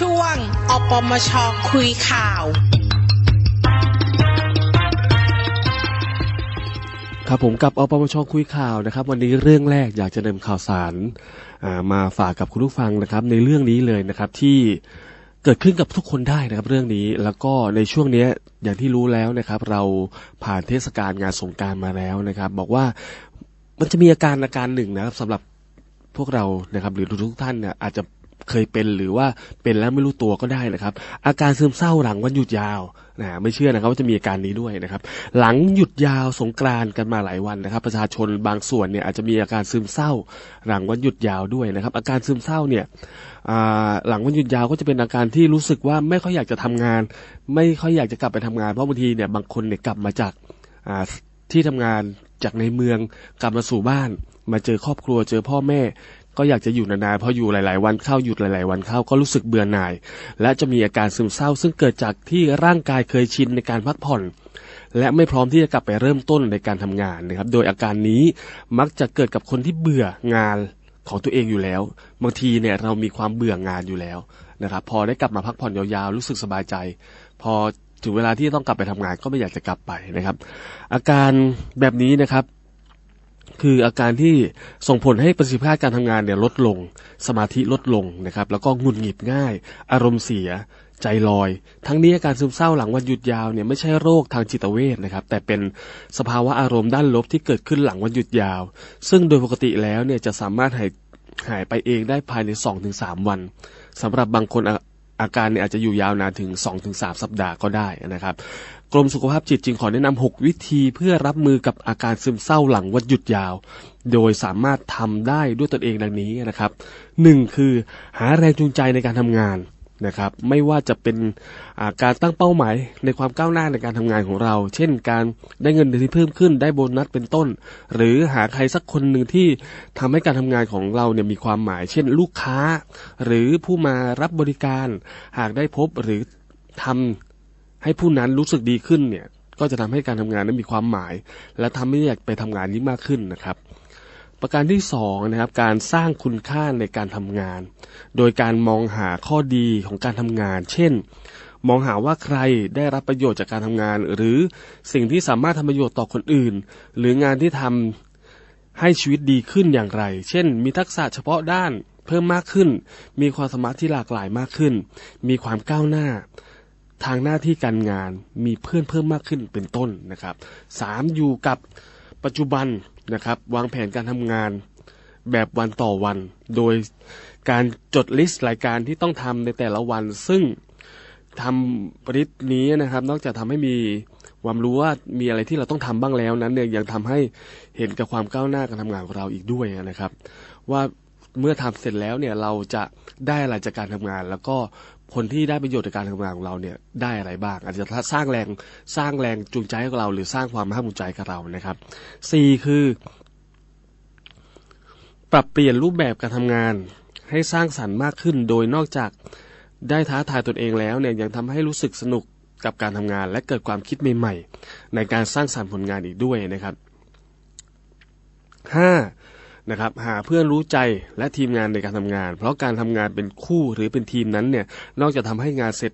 ช่วง อปมชคุยข่าว ครับผมกับอปปชคุยข่าวนะครับ วันนี้เรื่องแรกอยากจะนำข่าวสารามาฝากกับคุณผู้ฟังนะครับ ในเรื่องนี้เลยนะครับที่เกิดขึ้นกับทุกคนได้นะครับเรื่องนี้แล้วก็ในช่วงนี้อย่างที่รู้แล้วนะครับ เราผ่านเทศกาลงานสงการมาแล้วนะครับ บอกว่ามันจะมีอาการอาการหนึ่งนะครับสำหรับพวกเรานะครับ หรือทุกท่านเนี่ยอาจจะ เคยเป็นหรือว่าเป็นแล้วไม่รู้ตัวก็ได้นะครับ อาการซึมเศร้าหลังวันหยุดยาวนะไม่เชื่อนะครับว่าจะมีอาการนี้ด้วยนะครับ หลังหยุดยาวสงกรานกันมาหลายวันนะครับ ประชาชนบางส่วนเนี่ยอาจจะมีอาการซึมเศร้า หลังวันหยุดยาวด้วยนะครับ อาการซึมเศร้าเนี่ยหลังวันหยุดยาวก็จะเป็นอาการที่รู้สึกว่าไม่ค่อยอยากจะทำงาน ไม่ค่อยอยากจะกลับไปทำงานเพราะบางทีเนี่ยบางคนเนี่ยกลับมาจากที่ทำงานจากในเมืองกลับมาสู่บ้าน มาเจอครอบครัวเจอพ่อแม่ ก็อยากจะอยู่นานๆพออยู่หลาย ๆ วันเข้าหยุดหลาย ๆ วันเข้าก็รู้สึกเบื่อหน่าย และจะมีอาการซึมเศร้า ซึ่งเกิดจากที่ร่างกายเคยชินในการพักผ่อน และไม่พร้อมที่จะกลับไปเริ่มต้นในการทำงานนะครับ โดยอาการนี้มักจะเกิดกับคนที่เบื่องานของตัวเองอยู่แล้ว บางทีเนี่ยเรามีความเบื่องานอยู่แล้วนะครับ พอได้กลับมาพักผ่อนยาวๆ รู้สึกสบายใจ พอถึงเวลาที่ต้องกลับไปทำงานก็ไม่อยากจะกลับไปนะครับ อาการแบบนี้นะครับ คืออาการที่ส่งผลให้ประสิทธิภาพการทำงานเนี่ยลดลง สมาธิลดลงนะครับ แล้วก็หงุดหงิดง่าย อารมณ์เสีย ใจลอย ทั้งนี้อาการซึมเศร้าหลังวันหยุดยาวเนี่ยไม่ใช่โรคทางจิตเวชนะครับ แต่เป็นสภาวะอารมณ์ด้านลบที่เกิดขึ้นหลังวันหยุดยาว ซึ่งโดยปกติแล้วเนี่ยจะสามารถหายหายไปเองได้ภายใน 2-3 วันสำหรับบางคนอาอาการเนี่ยอาจจะอยู่ยาวนานถึง 2-3 สัปดาห์ก็ได้นะครับ กรมสุขภาพจิตจึงขอแนะนำ 6 วิธีเพื่อรับมือกับอาการซึมเศร้าหลังวันหยุดยาว โดยสามารถทำได้ด้วยตนเองดังนี้นะครับ 1. คือหาแรงจูงใจในการทำงานนะครับไม่ว่าจะเป็นอาการตั้งเป้าหมายในความก้าวหน้าในการทำงานของเรา เช่น การได้เงินเดือนที่เพิ่มขึ้นได้โบนัสเป็นต้น หรือหาใครสักคนหนึ่งที่ทำให้การทำงานของเราเนี่ยมีความหมาย เช่น ลูกค้า หรือผู้มารับบริการ หากได้พบหรือทำ ให้ผู้นั้นรู้สึกดีขึ้นเนี่ย ก็จะทำให้การทำงานนั้นมีความหมาย และทำให้อยากไปทำงานนี้มากขึ้นนะครับ ประการที่สองนะครับการสร้างคุณค่าในการทำงาน โดยการมองหาข้อดีของการทำงาน เช่น มองหาว่าใครได้รับประโยชน์จากการทำงาน หรือสิ่งที่สามารถทำประโยชน์ต่อคนอื่น หรืองานที่ทำให้ชีวิตดีขึ้นอย่างไร เช่น มีทักษะเฉพาะด้านเพิ่มมากขึ้น มีความสามารถที่หลากหลายมากขึ้น มีความก้าวหน้า ทางหน้าที่การงานมีเพื่อนเพิ่มมากขึ้นเป็นต้นนะครับสามอยู่กับปัจจุบันนะครับ วางแผนการทำงานแบบวันต่อวัน โดยการจดลิสต์รายการที่ต้องทำในแต่ละวัน ซึ่งทำปริศนี้นะครับ นอกจากทำให้มีความรู้ว่ามีอะไรที่เราต้องทำบ้างแล้วนั้นเนี่ยยังทำให้เห็นกับความก้าวหน้าการทำงานของเราอีกด้วยนะครับ ว่าเมื่อทำเสร็จแล้วเนี่ยเราจะได้อะไรจากการทำงาน แล้วก็ ผลที่ได้ประโยชน์จากการทำงานของเราเนี่ยได้อะไรบ้าง อาจจะสร้างแรงสร้างแรงจูงใจให้กับเรา หรือสร้างความภาคภูมิใจกับเรานะครับสี่คือ ปรับเปลี่ยนรูปแบบการทำงานให้สร้างสรรค์มากขึ้น โดยนอกจากได้ท้าทายตนเองแล้วเนี่ยยังทำให้รู้สึกสนุกกับการทำงาน และเกิดความคิดใหม่ๆ ในการสร้างสรรค์ผลงานอีกด้วยนะครับห้า นะครับหาเพื่อนรู้ใจและทีมงานในการทำงาน เพราะการทำงานเป็นคู่หรือเป็นทีมนั้นเนี่ยนอกจากทำให้งานเสร็จ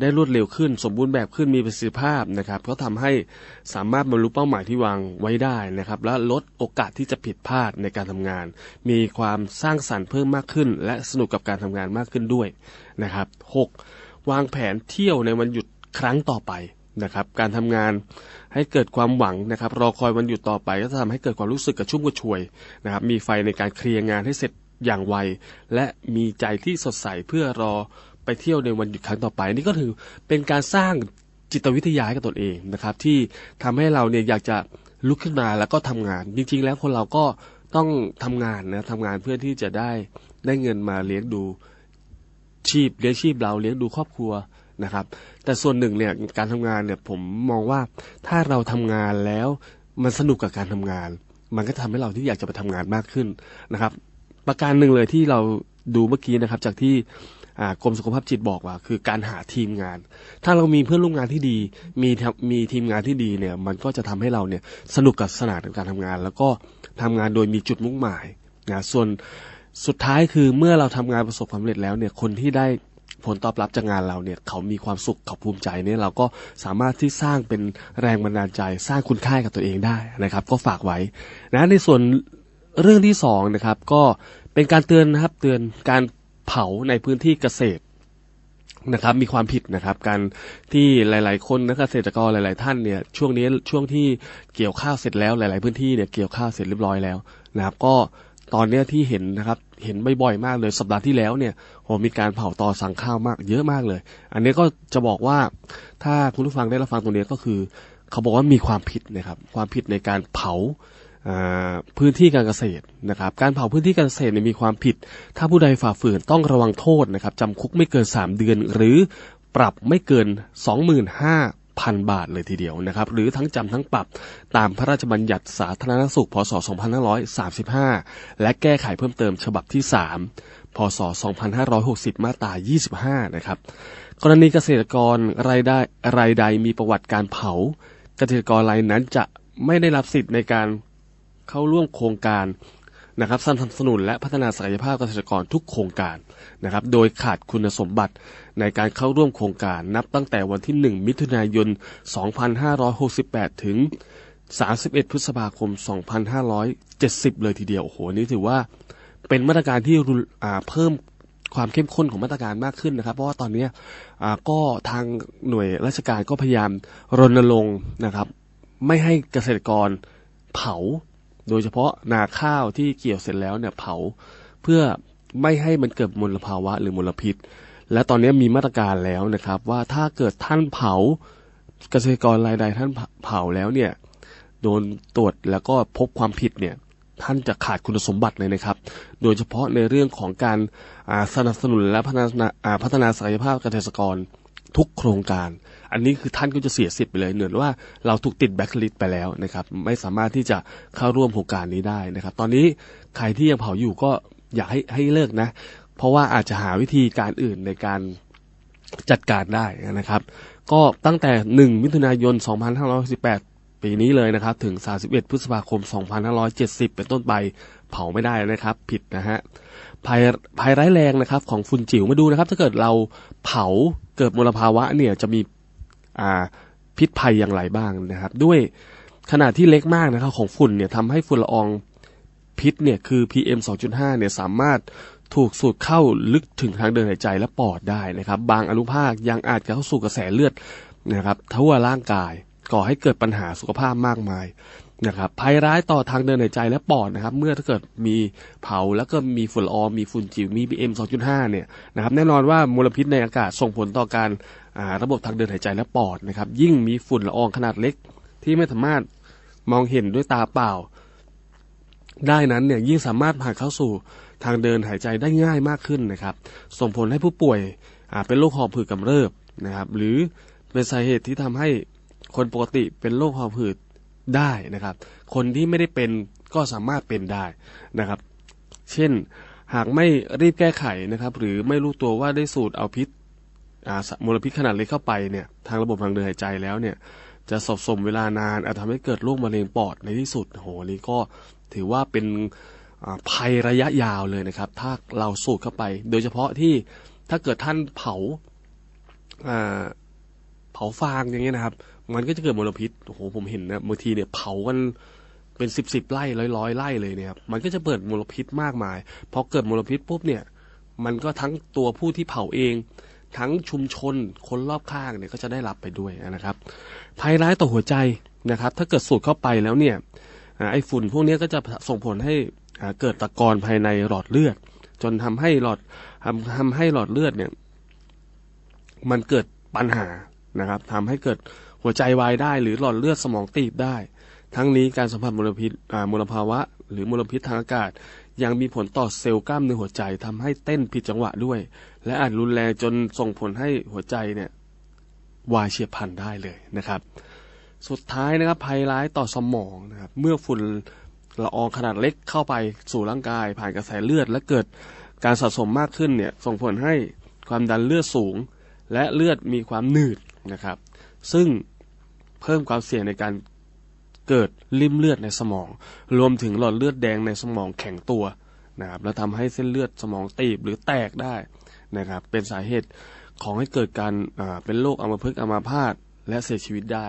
ได้รวดเร็วขึ้น สมบูรณ์แบบขึ้นมีประสิทธิภาพนะครับก็ทำให้สามารถบรรลุเป้าหมายที่วางไว้ได้นะครับ และลดโอกาสที่จะผิดพลาดในการทำงาน มีความสร้างสรรค์เพิ่มมากขึ้น และสนุกกับการทำงานมากขึ้นด้วยนะครับหกวางแผนเที่ยวในวันหยุดครั้งต่อไป นะครับ การทำงานให้เกิดความหวังนะครับ รอคอยวันหยุดต่อไป ก็จะทำให้เกิดความรู้สึกกระชุ่มกระชวยนะครับ มีไฟในการเคลียร์งานให้เสร็จอย่างไว และมีใจที่สดใสเพื่อรอไปเที่ยวในวันหยุดครั้งต่อไป นี่ก็ถือเป็นการสร้างจิตวิทยาให้กับตนเองนะครับ ที่ทำให้เราเนี่ยอยากจะลุกขึ้นมาแล้วก็ทำงาน จริง ๆ แล้วคนเราก็ต้องทำงานนะทำงานเพื่อที่จะได้ได้เงินมาเลี้ยงดูชีพเลี้ยงชีพเราเลี้ยงดูครอบครัว นะครับ แต่ส่วนหนึ่งเนี่ยการทำงานเนี่ยผมมองว่าถ้าเราทำงานแล้วมันสนุกกับการทำงาน มันก็ทำให้เราที่อยากจะไปทำงานมากขึ้นนะครับ ประการหนึ่งเลยที่เราดูเมื่อกี้นะครับ จากที่กรมสุขภาพจิตบอกว่าคือการหาทีมงาน ถ้าเรามีเพื่อนร่วมงานที่ดี มีมีทีมงานที่ดีเนี่ย มันก็จะทำให้เราเนี่ยสนุกกับสนานในการทำงาน แล้วก็ทำงานโดยมีจุดมุ่งหมายนะส่วนสุดท้ายคือเมื่อเราทำงานประสบความสำเร็จแล้วเนี่ยคนที่ได้ ผลตอบรับจากงานเราเนี่ยเขามีความสุขเขาภูมิใจเนี่ยเราก็สามารถที่สร้างเป็นแรงบันดาลใจ สร้างคุณค่ากับตัวเองได้นะครับ ก็ฝากไว้นะในส่วนเรื่องที่สองนะครับ ก็เป็นการเตือนนะครับเตือนการเผาในพื้นที่เกษตรนะครับมีความผิดนะครับการที่หลาย ๆ คนนะเกษตรกรหลาย ๆ ท่านเนี่ยช่วงนี้ช่วงที่เกี่ยวข้าวเสร็จแล้วหลาย ๆ พื้นที่เนี่ยเกี่ยวข้าวเสร็จเรียบร้อยแล้วนะครับ ก็ ตอนเนี้ยที่เห็นนะครับ เห็นบ่อยๆมากเลยสัปดาห์ที่แล้วเนี่ยโหมีการเผาต่อสั่งข้าวมาก เยอะมากเลย อันนี้ก็จะบอกว่าถ้าคุณผู้ฟังได้รับฟังตรงนี้ก็คือ เขาบอกว่ามีความผิดนะครับ ความผิดในการเผาพื้นที่การเกษตรนะครับ การเผาพื้นที่การเกษตรมีความผิด ถ้าผู้ใดฝ่าฝืนต้องระวังโทษนะครับจำคุกไม่เกิน 3 เดือน หรือปรับไม่เกิน 25,000 บาทเลยทีเดียวนะครับ หรือทั้งจำทั้งปรับตามพระราชบัญญัติสาธารณสุข พศ 2535 และแก้ไขเพิ่มเติมฉบับที่ 3 พศ 2560 มาตรา 25 นะครับ กรณีเกษตรกรรายได้รายใดมีประวัติการเผา เกษตรกรรายนั้นจะไม่ได้รับสิทธิ์ในการเข้าร่วมโครงการ นะครับสนับสนุนและพัฒนาศักยภาพเกษตรกรทุกโครงการนะครับโดยขาดคุณสมบัติในการเข้าร่วมโครงการนับตั้งแต่วันที่ 1 มิถุนายน 2568 ถึง 31 พฤษภาคม 2570 เลยทีเดียวโอ้โหนี่ถือว่าเป็นมาตรการที่รุ่าเพิ่มความเข้มข้นของมาตรการมากขึ้นนะครับ เพราะว่าตอนนี้ก็ทางหน่วยราชการก็พยายามรณรงค์นะครับ ไม่ให้เกษตรกรเผา โดยเฉพาะนาข้าวที่เกี่ยวเสร็จแล้วเนี่ยเผาเพื่อไม่ให้มันเกิดมลภาวะหรือมลพิษ และตอนนี้มีมาตรการแล้วนะครับ ว่าถ้าเกิดท่านเผาเกษตรกรรายใดท่านเผาแล้วเนี่ยโดนตรวจแล้วก็พบความผิดเนี่ยท่านจะขาดคุณสมบัติเลยนะครับ โดยเฉพาะในเรื่องของการสนับสนุนและพัฒนาพัฒนาศักยภาพเกษตรกรทุกโครงการ อันนี้คือท่านก็จะเสียสิทธิ์ไปเลยเหมือนว่าเราถูกติดแบ็คลิสไปแล้วนะครับไม่สามารถที่จะเข้าร่วมโครงการนี้ได้นะครับ ตอนนี้ใครที่ยังเผาอยู่ก็อยากให้ให้เลิกนะ เพราะว่าอาจจะหาวิธีการอื่นในการจัดการได้นะครับ ก็ตั้งแต่ 1 มิถุนายน 2518 ปีนี้เลยนะครับ ถึง 31 พฤษภาคม 2570 เป็นต้นไปเผาไม่ได้นะครับ ผิดนะฮะภัยภัยร้ายแรงนะครับ ของฝุ่นจิ๋วมาดูนะครับ ถ้าเกิดเราเผาเกิดมลภาวะเนี่ยจะมี พิษภัยอย่างไรบ้างนะครับ ด้วยขนาดที่เล็กมากนะครับของฝุ่นเนี่ยทำให้ฝุ่นละอองพิษเนี่ยคือ PM 2.5 เนี่ยสามารถถูกสูดเข้าลึกถึงทางเดินหายใจและปอดได้นะครับ บางอนุภาคยังอาจจะเข้าสู่กระแสเลือดนะครับทั่วร่างกายก่อให้เกิดปัญหาสุขภาพมากมาย นะครับภัยร้ายต่อทางเดินหายใจและปอดนะครับ เมื่อถ้าเกิดมีเผาแล้วก็มีฝุ่นละอองมีฝุ่นจิ๋วมี PM 2.5 เนี่ยนะครับ แน่นอนว่ามลพิษในอากาศส่งผลต่อการาระบบทางเดินหายใจและปอดนะครับ ยิ่งมีฝุ่นละอองขนาดเล็ก ที่ไม่สามารถมองเห็นด้วยตาเปล่า ได้นั้นเนี่ยยิ่งสามารถผ่านเข้าสู่ทางเดินหายใจได้ง่ายมากขึ้นนะครับ ส่งผลให้ผู้ป่วยเป็นโรคหอบหืดกำเริบนะครับ หรือเป็นสาเหตุที่ทำให้คนปกติเป็นโรคหอบหืด ได้นะครับ คนที่ไม่ได้เป็นก็สามารถเป็นได้นะครับ เช่นหากไม่รีบแก้ไขนะครับ หรือไม่รู้ตัวว่าได้สูดเอาพิษมลพิษขนาดเล็กเข้าไปเนี่ยทางระบบทางเดินหายใจแล้วเนี่ย จะสะสมเวลานานอาจทำให้เกิดโรคมะเร็งปอดในที่สุดโหนี่ก็ถือว่าเป็นภัยระยะยาวเลยนะครับ ถ้าเราสูดเข้าไป โดยเฉพาะที่ถ้าเกิดท่านเผาอ่าเผาฟางอย่างเงี้ยนะครับ มันก็จะเกิดมลพิษโอ้โหผมเห็นนะบางทีเนี่ยเผากันเป็นสิบสิบไร่ร้อยร้อยไร่เลยเนี่ยครับมันก็จะเปิดมลพิษมากมายพอเกิดมลพิษปุ๊บเนี่ย มันก็ทั้งตัวผู้ที่เผาเอง ทั้งชุมชนคนรอบข้างเนี่ยก็จะได้รับไปด้วยนะครับ ภัยร้ายต่อหัวใจนะครับ ถ้าเกิดสูดเข้าไปแล้วเนี่ยไอ้ฝุ่นพวกนี้ก็จะส่งผลให้เกิดตะกอนภายในหลอดเลือด จนทำให้หลอดทำทำให้หลอดเลือดเนี่ย มันเกิดปัญหานะครับทำให้เกิด หัวใจวายได้ หรือหลอดเลือดสมองตีบได้ ทั้งนี้การสัมผัสมลพิษมลภาวะ หรือมลพิษทางอากาศ ยังมีผลต่อเซลล์กล้ามเนื้อหัวใจทำให้เต้นผิดจังหวะด้วย และอาจรุนแรงจนส่งผลให้หัวใจเนี่ยวายเฉียบพลันได้เลยนะครับ สุดท้ายนะครับภัยร้ายต่อสมองนะครับเมื่อฝุ่นละอองขนาดเล็กเข้าไปสู่ร่างกาย ผ่านกระแสเลือดและเกิดการสะสมมากขึ้นเนี่ยส่งผลให้ความดันเลือดสูง และเลือดมีความหนืดนะครับ ซึ่ง เพิ่มความเสี่ยงในการเกิดริ่มเลือดในสมอง รวมถึงหลอดเลือดแดงในสมองแข็งตัวนะครับแล้วทำให้เส้นเลือดสมองตีบหรือแตกได้นะครับ เป็นสาเหตุของให้เกิดการเป็นโรคอัมพฤกษ์อัมาพาตและเสียชีวิตได้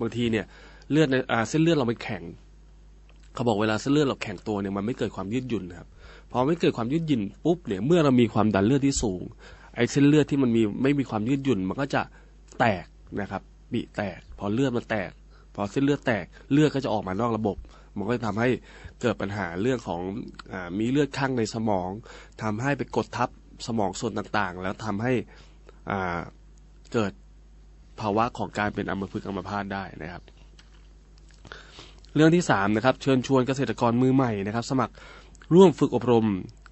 บางทีเนี่ยเลือดในเส้นเลือดเรามันแข็ง เขาบอกเวลาเส้นเลือดเราแข็งตัวเนี่ยมันไม่เกิดความยืดหยุ่นนะครับพอไม่เกิดความยืดหยุ่นปุ๊บเนี่ยเมื่อเรามีความดันเลือดที่สูงไอ้เส้นเลือดที่มันมีไม่มีความยืดหยุ่นมันก็จะแตกนะครับ บีแตก พอเลือดมันแตก พอเส้นเลือดแตกเลือดก็จะออกมานอกระบบ มันก็จะทำให้เกิดปัญหาเรื่องของอมีเลือดข้างในสมองทำให้ไปกดทับสมองส่วนต่างๆ แล้วทำให้เกิดภาวะของการเป็นอัมพฤกษ์อัมพาตได้นะครับ เรื่องที่สามนะครับเชิญชวนเกษตรกรมือใหม่นะครับ สมัครร่วมฝึกอบรม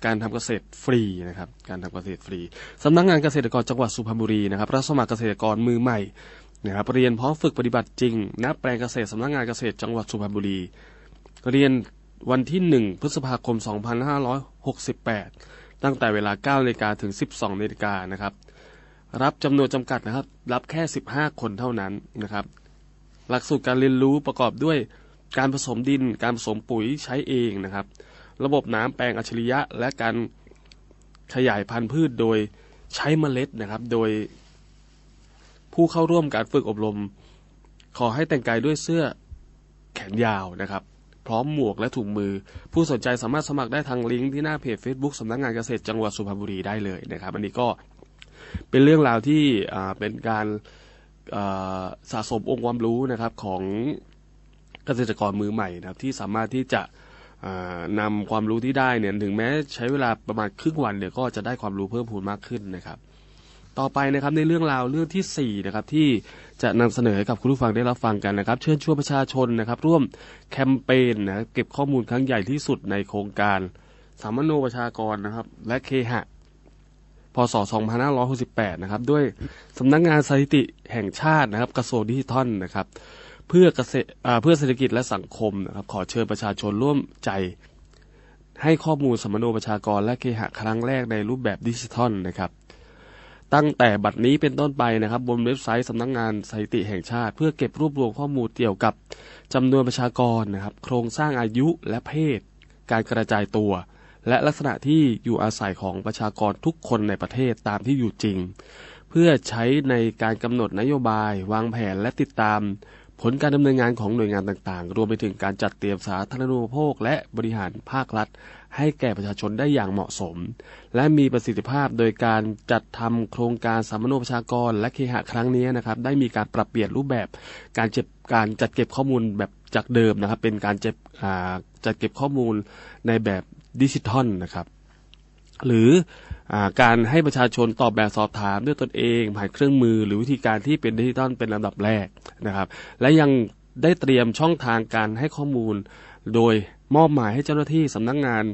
การทำเกษตรฟรีนะครับ การทำเกษตรฟรีสำนักงานเกษตรกรจังหวัดสุพรรณบุรีนะครับรับสมัครเกษตรกรมือใหม่ นะครับเรียนพร้อมฝึกปฏิบัติจริงณแปลงเกษตรสำนักงานเกษตรจังหวัดสุพรรณบุรี เรียนวันที่ 1 พฤษภาคม 2568 ตั้งแต่เวลา9นาฬิกาถึง 12นาฬิกานะครับ รับจำนวนจำกัดนะครับ รับแค่ 15 คนเท่านั้นนะครับ หลักสูตรการเรียนรู้ประกอบด้วยการผสมดิน การผสมปุ๋ยใช้เองนะครับ ระบบน้ำแปลงอัจฉริยะ และการขยายพันธุ์พืชโดยใช้เมล็ดนะครับ โดย ผู้เข้าร่วมการฝึกอบรม ขอให้แต่งกายด้วยเสื้อแขนยาวนะครับ พร้อมหมวกและถุงมือ ผู้สนใจสามารถสมัครได้ทางลิงก์ที่หน้าเพจ Facebook สำนักงานเกษตรจังหวัดสุพรรณบุรีได้เลยนะครับ อันนี้ก็เป็นเรื่องราวที่เป็นการสะสมองค์ความรู้นะครับของเกษตรกรมือใหม่นะครับที่สามารถที่จะอ่านำความรู้ที่ได้เนี่ยถึงแม้ใช้เวลาประมาณครึ่งวันเนี่ยก็จะได้ความรู้เพิ่มพูนมากขึ้นนะครับ ต่อไปนะครับในเรื่องราวเรื่องที่สี่นะครับ ที่จะนำเสนอให้กับคุณผู้ฟังได้รับฟังกันนะครับ เชิญชวนประชาชนนะครับ ร่วมแคมเปญนะเก็บข้อมูลครั้งใหญ่ที่สุดในโครงการสามโนประชากรนะครับ และเคหะพศ 2568 นะครับ ด้วยสำนักงานสถิติแห่งชาตินะครับ กระทรวงดิจิทัลนะครับ เพื่อเกษตรเพื่อเศรษฐกิจและสังคมนะครับ ขอเชิญประชาชนร่วมใจ ให้ข้อมูลสมโนประชากรและเคหะครั้งแรกในรูปแบบดิจิทัลนะครับ ตั้งแต่บัดนี้เป็นต้นไปนะครับ บนเว็บไซต์สำนักงานสถิติแห่งชาติ เพื่อเก็บรวบรวมข้อมูลเกี่ยวกับจำนวนประชากรนะครับ โครงสร้างอายุและเพศ การกระจายตัว และลักษณะที่อยู่อาศัยของประชากรทุกคนในประเทศตามที่อยู่จริง เพื่อใช้ในการกำหนดนโยบาย วางแผนและติดตาม ผลการดำเนินงานของหน่วยงานต่างๆ รวมไปถึงการจัดเตรียมสาธารณูปโภค และบริหารภาครัฐ ให้แก่ประชาชนได้อย่างเหมาะสม และมีประสิทธิภาพโดยการจัดทำโครงการสามโนประชากร และเคหะครั้งนี้นะครับได้มีการปรับเปลี่ยนรูปแบบการเจ็บการจัดเก็บข้อมูลแบบจากเดิมนะครับ เป็นการเจ็บอ่าจัดเก็บข้อมูลในแบบดิจิทัลนะครับหรืออาการให้ประชาชนตอบแบบสอบถามด้วยตนเองผ่านเครื่องมือ หรือวิธีการที่เป็นดิจิทัลเป็นลำดับแรกนะครับ และยังได้เตรียมช่องทางการให้ข้อมูลโดย มอบหมายให้เจ้าหน้าที่สำนักงาน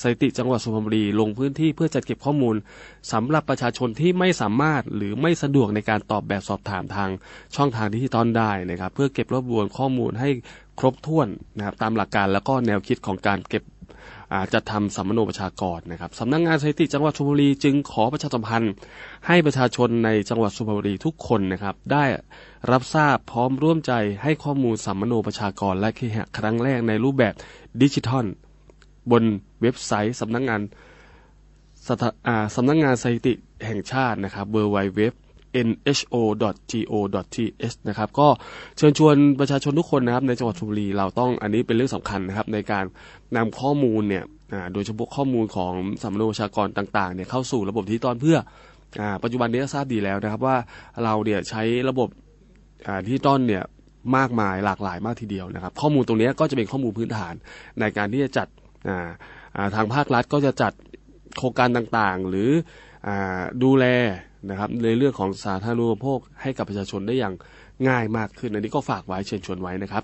สถิติจังหวัดสุพรรณบุรีลงพื้นที่เพื่อจัดเก็บข้อมูลสำหรับประชาชนที่ไม่สามารถหรือไม่สะดวกในการตอบแบบสอบถามทางช่องทางดิจิตอลได้นะครับ เพื่อเก็บรวบรวมข้อมูลให้ครบถ้วนนะครับตามหลักการแล้วก็แนวคิดของการเก็บ จัดทำสัมมโนประชากรนะครับสำนักงานสถิติจังหวัดสุพรรณบุรีจึงขอประชาสัมพันธ์ ให้ประชาชนในจังหวัดสุพรรณบุรีทุกคนนะครับ ได้รับทราบพร้อมร่วมใจให้ข้อมูลสัมมโนประชากรและเคหะครั้งแรกในรูปแบบดิจิทัล บนเว็บไซต์สำนักงานสำนักงงานสถิติแห่งชาตินะครับ w w w nho.go.th นะครับก็เชิญชวนประชาชนทุกคนนะครับในจังหวัดสุพรรณบุรีเราต้องอันนี้เป็นเรื่องสำคัญนะครับในการนำข้อมูลเนี่ยโดยเฉพาะข้อมูลของสำนวนประชากรต่างๆเนี่ยเข้าสู่ระบบดิจิตอลเพื่ออปัจจุบันนี้ทราบดีแล้วนะครับว่าเราเนี่ยใช้ระบบอ่าดิจิตอลเนี่ยมากมายหลากหลายมากทีเดียวนะครับ ข้อมูลตรงนี้ก็จะเป็นข้อมูลพื้นฐานในการที่จะจัดทางภาครัฐก็จะจัดโครงการต่างๆ หรืออดูแล นะครับในเรื่องของสาธารณูปโภคให้กับประชาชนได้อย่างง่ายมากขึ้น อันนี้ก็ฝากไว้เชิญชวนไว้นะครับ